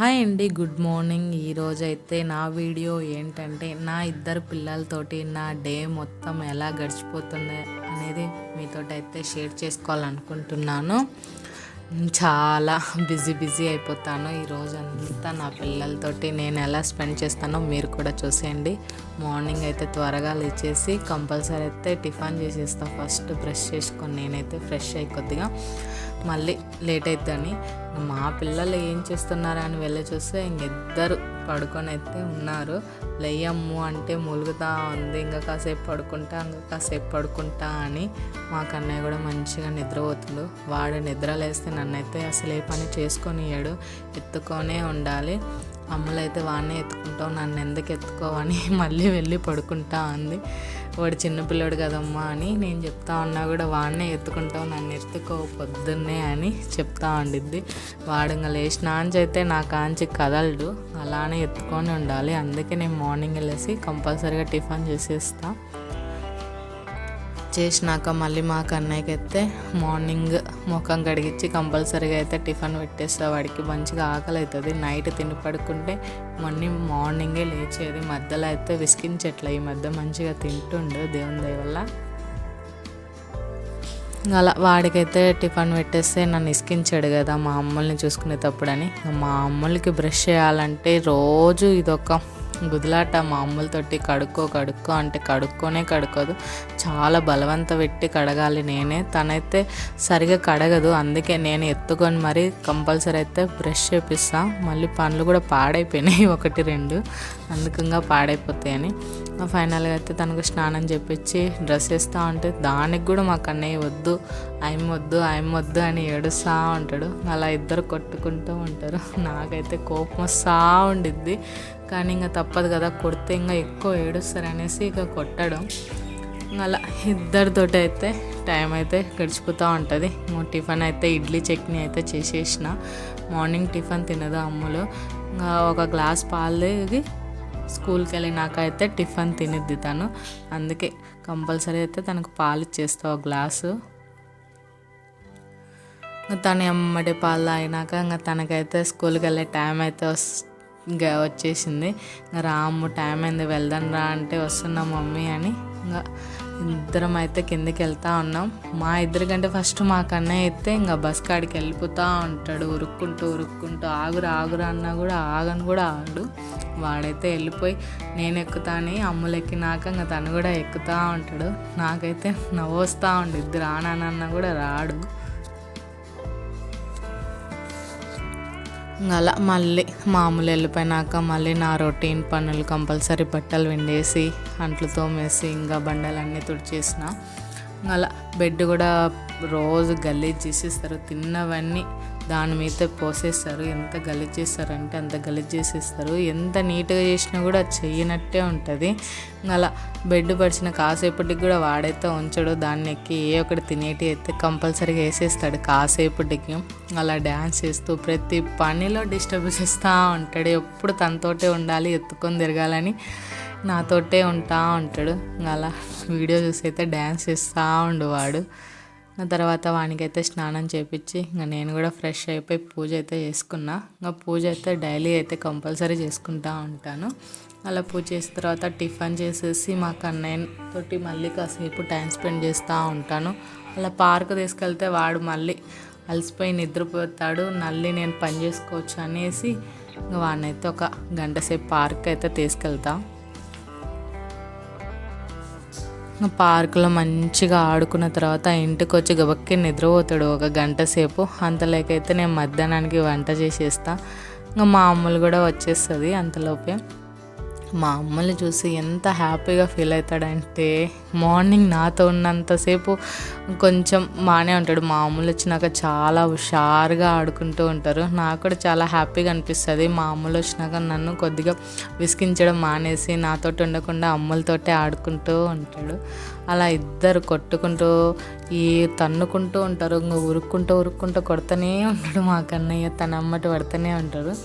Hi అండి good morning. ఈరోజు అయితే నా వీడియో ఏంటంటే నా ఇద్దరు పిల్లలతోటి నా డే మొత్తం ఎలా గడిచిపోతుంది అనేది మీతోటి అయితే షేర్ చేసుకోవాలనుకుంటున్నాను. చాలా బిజీ బిజీ అయిపోతాను. ఈరోజు అంతా నా పిల్లలతోటి నేను ఎలా స్పెండ్ చేస్తానో మీరు కూడా చూసేయండి. మార్నింగ్ అయితే త్వరగా లేచేసి కంపల్సరీ అయితే టిఫిన్ చేసేస్తాను ఫస్ట్ బ్రష్ చేసుకొని నేనైతే ఫ్రెష్ అయ్యి కొద్దిగా మళ్ళీ లేట్ అవుతుందని మా పిల్లలు ఏం చేస్తున్నారా అని వెళ్ళి చూస్తే ఇంకిద్దరు పడుకొని అయితే ఉన్నారు. లేయమ్ము అంటే ములుగుతా ఉంది. ఇంకా కాసేపు పడుకుంటా ఇంకా కాసేపు పడుకుంటా అని మా కన్నయ్య కూడా మంచిగా నిద్రపోతుండు. వాడు నిద్ర లేస్తే నన్నైతే అసలు ఏ పని చేసుకొని ఎత్తుకొనే ఉండాలి. అమ్మలైతే వాడినే ఎత్తుకుంటావు నన్ను ఎందుకు ఎత్తుకోవని మళ్ళీ వెళ్ళి పడుకుంటా అంది. వాడు చిన్నపిల్లడు కదమ్మా అని నేను చెప్తా ఉన్నా కూడా వాడినే ఎత్తుకుంటావు నన్ను ఎత్తుకో పొద్దున్నే అని చెప్తా ఉండిద్ది. వాడు ఇంకా లేచిన అయితే నా కాంచి కదలడు అలానే ఎత్తుకొని ఉండాలి. అందుకే నేను మార్నింగ్ వెళ్ళేసి కంపల్సరీగా టిఫిన్ చేసేస్తాను చేసినాక మళ్ళీ మా కన్నయ్యకి అయితే మార్నింగ్ ముఖం కడిగించి కంపల్సరీగా అయితే టిఫిన్ పెట్టేస్తా. వాడికి మంచిగా ఆకలి అవుతుంది నైట్ తిని పడుకుంటే మళ్ళీ మార్నింగే లేచేది. మధ్యలో అయితే విసికించట్లే ఈ మధ్య మంచిగా తింటుండు దేవుని దయ వల్ల. అలా వాడికైతే టిఫిన్ పెట్టేస్తే నన్ను ఇసుకించాడు కదా మా అమ్మల్ని చూసుకునేటప్పుడు అని మా అమ్మలకి బ్రష్ చేయాలంటే రోజు ఇదొక గుదిలాట మా అమ్ములతోటి కడుక్కో కడుక్కో అంటే కడుక్కోనే కడుక్కోదు. చాలా బలవంత పెట్టి కడగాలి నేనే. తనైతే సరిగా కడగదు. అందుకే నేను ఎత్తుకొని మరీ కంపల్సరీ అయితే బ్రష్ చేపిస్తా. మళ్ళీ పనులు కూడా పాడైపోయినాయి. ఒకటి రెండు అందుకంగా పాడైపోతాయని. ఫైనల్గా అయితే తనకు స్నానం చేపించి డ్రెస్ వేస్తూ ఉంటే దానికి కూడా మాకు అన్నయ్య వద్దు ఆయన వద్దు ఆయన వద్దు అని ఏడుస్తూ ఉంటాడు. అలా ఇద్దరు కొట్టుకుంటూ ఉంటారు. నాకైతే కోపం వస్తూ ఉండిద్ది. కానీ ఇంకా తప్పదు కదా కొడితే ఇంకా ఎక్కువ ఏడుస్తారు అనేసి ఇక కొట్టడం. అలా ఇద్దరితోటి అయితే టైం అయితే గడిచిపోతూ ఉంటుంది. టిఫిన్ అయితే ఇడ్లీ చట్నీ అయితే చేసేసిన. మార్నింగ్ టిఫిన్ తినదు అమ్ములు. ఇంకా ఒక గ్లాస్ పాలు స్కూల్కి వెళ్ళినాక అయితే టిఫిన్ తినిద్ది తను. అందుకే కంపల్సరీ అయితే తనకు పాలు ఇచ్చేస్తా ఒక గ్లాసు. తను ఎమ్మటి పాలు తాగినాక ఇంకా తనకైతే స్కూల్కి వెళ్ళే టైం అయితే ఇంకా వచ్చేసింది. ఇంకా రాము టైం అయింది వెళ్దాం రా అంటే వస్తున్నాం మమ్మీ అని. ఇంకా ఇద్దరం అయితే కిందకి వెళ్తా ఉన్నాం. మా ఇద్దరి కంటే ఫస్ట్ మా కన్నయ్య అయితే ఇంకా బస్ కాడికి వెళ్ళిపోతూ ఉంటాడు. ఉరుక్కుంటూ ఉరుక్కుంటూ ఆగురా ఆగురా అన్నా కూడా ఆగను కూడా ఆడు వాడైతే వెళ్ళిపోయి నేను ఎక్కుతాని అమ్ములు ఎక్కినాక ఇంకా తను కూడా ఎక్కుతూ ఉంటాడు. నాకైతే నవ్వు వస్తూ ఇద్దరు రానన్నా కూడా రాడు. అలా మళ్ళీ మామూలు వెళ్ళిపోయినాక మళ్ళీ నా రొటీన్ పనులు కంపల్సరీ బట్టలు విండేసి అంట్లు తోమేసి ఇంకా బండలన్నీ తుడిచేసిన. అలా బెడ్ కూడా రోజు గలీజ్ చేసేస్తారు. తిన్నవన్నీ దాని మీద పోసేస్తారు. ఎంత గలీజ్ చేస్తారంటే అంత గలీజ్ చేసేస్తారు. ఎంత నీట్గా చేసినా కూడా చెయ్యనట్టే ఉంటుంది. అలా బెడ్ పరిచిన కాసేపటికి కూడా వాడైతే ఉంచడు. దాన్ని ఎక్కి ఏ ఒకటి తినేటి అయితే కంపల్సరీగా వేసేస్తాడు కాసేపటికి. అలా డ్యాన్స్ చేస్తూ ప్రతి పనిలో డిస్టర్బెన్స్ ఇస్తూ ఉంటాడు. ఎప్పుడు తనతోటే ఉండాలి ఎత్తుకొని తిరగాలని నాతోటే ఉంటా ఉంటాడు. అలా వీడియో చూసి అయితే డ్యాన్స్ చేస్తూ ఉండేవాడు తర్వాత వానికైతే స్నానం చేపించి ఇంకా నేను కూడా ఫ్రెష్ అయిపోయి పూజ అయితే చేసుకున్నా. ఇంకా పూజ అయితే డైలీ అయితే కంపల్సరీ చేసుకుంటా ఉంటాను. అలా పూజ చేసిన తర్వాత టిఫిన్ చేసేసి మా కన్నయ్య తోటి మళ్ళీ కాసేపు టైం స్పెండ్ చేస్తూ ఉంటాను. అలా పార్క్ తీసుకెళ్తే వాడు మళ్ళీ అలసిపోయి నిద్రపోతాడు. మళ్ళీ నేను పని చేసుకోవచ్చు అనేసి వాడినైతే ఒక గంట సేపు పార్క్ అయితే తీసుకెళ్తాను పార్కులో మంచిగా ఆడుకున్న తర్వాత ఇంటికి వచ్చి గబక్కి నిద్రపోతాడు ఒక గంట సేపు. అంతలోకైతే నేను మధ్యాహ్నానికి వంట చేసేస్తా. ఇంకా మా అమ్మలు కూడా వచ్చేస్తుంది అంతలోపే. మా అమ్మని చూసి ఎంత హ్యాపీగా ఫీల్ అవుతాడంటే మార్నింగ్ నాతో ఉన్నంతసేపు కొంచెం బాగానే ఉంటాడు. మా అమ్మలు వచ్చినాక చాలా హుషారుగా ఆడుకుంటూ ఉంటారు. నాకు కూడా చాలా హ్యాపీగా అనిపిస్తుంది. మా అమ్మలు వచ్చినాక నన్ను కొద్దిగా విసిగించడం మానేసి నాతోటి ఉండకుండా అమ్మలతోటే ఆడుకుంటూ ఉంటాడు. అలా ఇద్దరు కొట్టుకుంటూ ఈ తన్నుకుంటూ ఉంటారు. ఇంకా ఉరుక్కుంటూ ఉరుక్కుంటూ కొడుతూనే ఉంటాడు మా కన్నయ్య. తన అమ్మటి పడుతూనే ఉంటారు.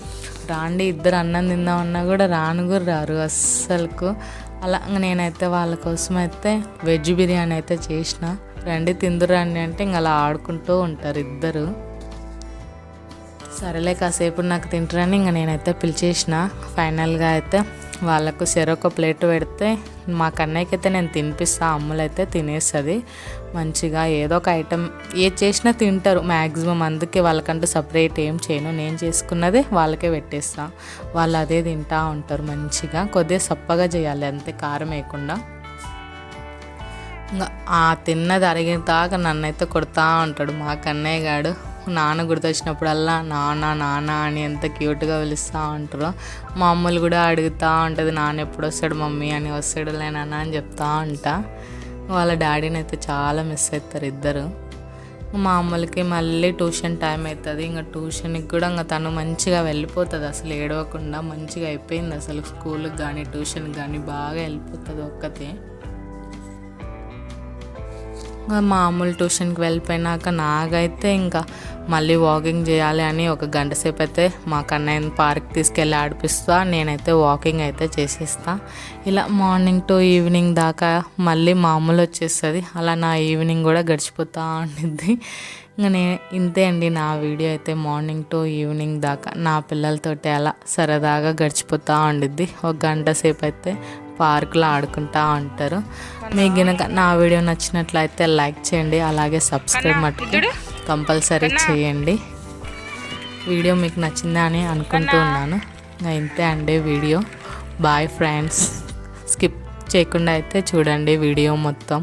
రాండి ఇద్దరు అన్నం తిందామన్నా కూడా రాను కూడా రారు అస్సలకు. అలా నేనైతే వాళ్ళ కోసం అయితే వెజ్ బిర్యానీ అయితే చేసిన. రండి తిందురండి అంటే ఇంకా అలా ఆడుకుంటూ ఉంటారు ఇద్దరు. సరేలే కాసేపు నాకు తింటారని ఇంకా నేనైతే పిలిచేసిన. ఫైనల్గా అయితే వాళ్ళకు సెరొక ప్లేట్ పెడితే మా కన్నయ్యకి అయితే నేను తినిపిస్తా అమ్ములైతే తినేస్తుంది. మంచిగా ఏదో ఒక ఐటెం ఏది చేసినా తింటారు మ్యాక్సిమం అందుకే వాళ్ళకంటూ సపరేట్ ఏం చేయను. నేను చేసుకున్నదే వాళ్ళకే పెట్టేస్తా. వాళ్ళు అదే తింటా ఉంటారు మంచిగా. కొద్దిగా సప్పగా చేయాలి అంతే కారం వేయకుండా. ఇంకా ఆ తిన్నది అరిగిన దాకా నన్నైతే కొడతా ఉంటాడు మా కన్నయ్య గాడు నాన్న గుర్తొచ్చినప్పుడల్లా నాన్న నాన్న అని ఎంత క్యూట్గా పిలుస్తూ ఉంటారు మా అమ్మలు కూడా అడుగుతూ ఉంటుంది నాన్న ఎప్పుడు వస్తాడు మమ్మీ అని వస్తాడు నాన్న అని చెప్తా ఉంటా. వాళ్ళ డాడీని అయితే చాలా మిస్ అవుతారు ఇద్దరు. మా అమ్మలకి మళ్ళీ ట్యూషన్ టైం అవుతుంది ఇంకా ట్యూషన్కి కూడా ఇంకా తను మంచిగా వెళ్ళిపోతుంది అసలు ఏడవకుండా మంచిగా అయిపోయింది అసలు స్కూల్కి కానీ ట్యూషన్కి కానీ బాగా వెళ్ళిపోతుంది ఒక్కతే. ఇంకా మామూలు ట్యూషన్కి వెళ్ళిపోయినాక నాకైతే ఇంకా మళ్ళీ వాకింగ్ చేయాలి అని ఒక గంట సేపు అయితే మా కన్నయ్య పార్క్ తీసుకెళ్ళి ఆడిపిస్తా నేనైతే వాకింగ్ అయితే చేసేస్తా. ఇలా మార్నింగ్ టు ఈవినింగ్ దాకా మళ్ళీ మామూలు వచ్చేస్తుంది. అలా నా ఈవినింగ్ కూడా గడిచిపోతూ ఉండిద్ది. ఇంకా నే ఇంతే అండి నా వీడియో అయితే మార్నింగ్ టు ఈవినింగ్ దాకా. నా పిల్లలతోటి అలా సరదాగా గడిచిపోతూ ఉండిద్ది. ఒక గంట సేపు అయితే పార్కులో ఆడుకుంటా ఉంటారు. మీకు గనక నా వీడియో నచ్చినట్లయితే లైక్ చేయండి అలాగే సబ్స్క్రైబ్ మటుకు కంపల్సరీ చేయండి. వీడియో మీకు నచ్చిందా అని అనుకుంటూ ఉన్నాను. ఇంతే అండి వీడియో. Bye friends. స్కిప్ చేయకుండా అయితే చూడండి వీడియో మొత్తం.